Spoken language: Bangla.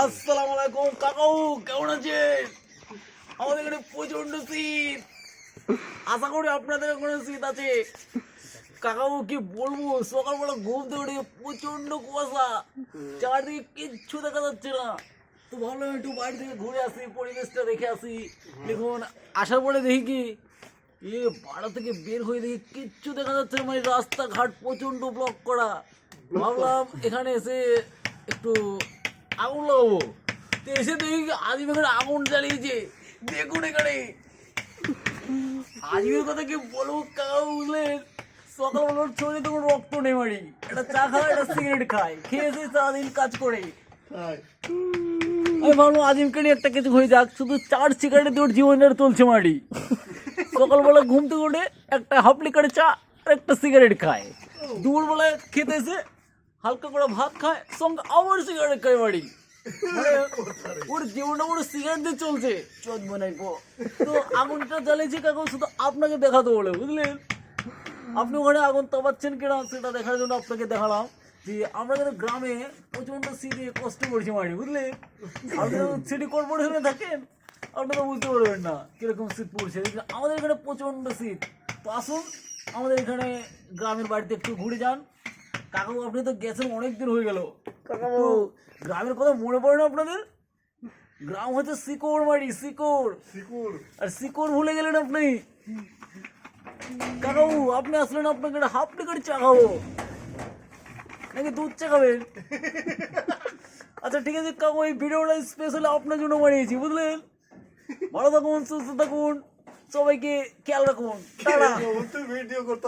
আসসালামু আলাইকুম কাকাউ কেমন আছেন? আমাদের এখানে প্রচণ্ড শীত। আশা করি আপনাদের শীত আছে। কাকাউ কি বলব সকালবেলা ঘুম থেকে প্রচণ্ড কুয়াশা। চারদিকে কিচ্ছু দেখা যাচ্ছে না। তো ভাবলাম একটু বাড়ি থেকে ঘুরে আসি পরিবেশটা দেখে আসি। দেখুন আসার পরে দেখি কি এ পাড়া থেকে বের হয়ে দেখি কিচ্ছু দেখা যাচ্ছে না। মানে রাস্তাঘাট প্রচণ্ড ব্লক করা। ভাবলাম এখানে এসে একটু আগুন লাগাবো। তো এসে দেখি কি আদিম এখানে আগুন জ্বালিয়েছে। দেখুন এখানে। আজকের কথা কি বলব কাউ বুঝলেন সকালবেলা শরীরে তখন রক্ত নেই মারি একটা চা খায় সিগারেট খায়। খেয়েছে সারাদিন কাজ করে। আমি ভাবলাম আজিমকে নিয়ে একটা কিছু হয়ে যাক শুধু চার সিগারেট দিয়ে ওর জীবনের চলছে মারি সকালবেলা ঘুম থেকে উঠে একটা হাফ লিকারে চা আর একটা সিগারেট খায়। দুপুরবেলায় খেতে এসে হালকা করে ভাত খায় সঙ্গে আবার সিগারেট খায় বাড়ি। মানে ওর জীবনটা পুরো সিগারেট দিয়ে চলছে। চোদ পো তো আগুনটা জ্বালিয়েছে কাকু শুধু আপনাকে দেখাতে বলে বুঝলেন? আপনি ওখানে আগুন তাপাচ্ছেন কিনা সেটা দেখার জন্য আপনাকে দেখালাম যে আমরা কিন্তু গ্রামে প্রচণ্ড শীতে কষ্ট করছি মারি বুঝলেন? আপনি সিটি কর্পোরেশনে থাকেন আপনি তো বুঝতে পারবেন না কীরকম শীত পড়ছে। আমাদের এখানে প্রচণ্ড শীত। তো আসুন আমাদের এখানে গ্রামের বাড়িতে একটু ঘুরে যান। কাকু আপনি তো গেছেন অনেক দিন হয়ে গেল। কাকু গ্রামের কথা মনে পড়ে না আপনাদের? গ্রাম হচ্ছে শিকড় বাড়ি শিকড়। শিকুর আর শিকড় ভুলে গেলেন আপনি? কাকাবু আপনি আসলেন আপনাকে একটা হাফ টিকিট চা খাব। নাকি দুধ চা খাবেন? আচ্ছা ঠিক আছে কাকু এই ভিডিওটা স্পেশাল আপনার জন্য বানিয়েছি বুঝলেন? ভালো থাকুন সুস্থ থাকুন সবাইকে খেয়াল রাখুন। ভিডিও করতে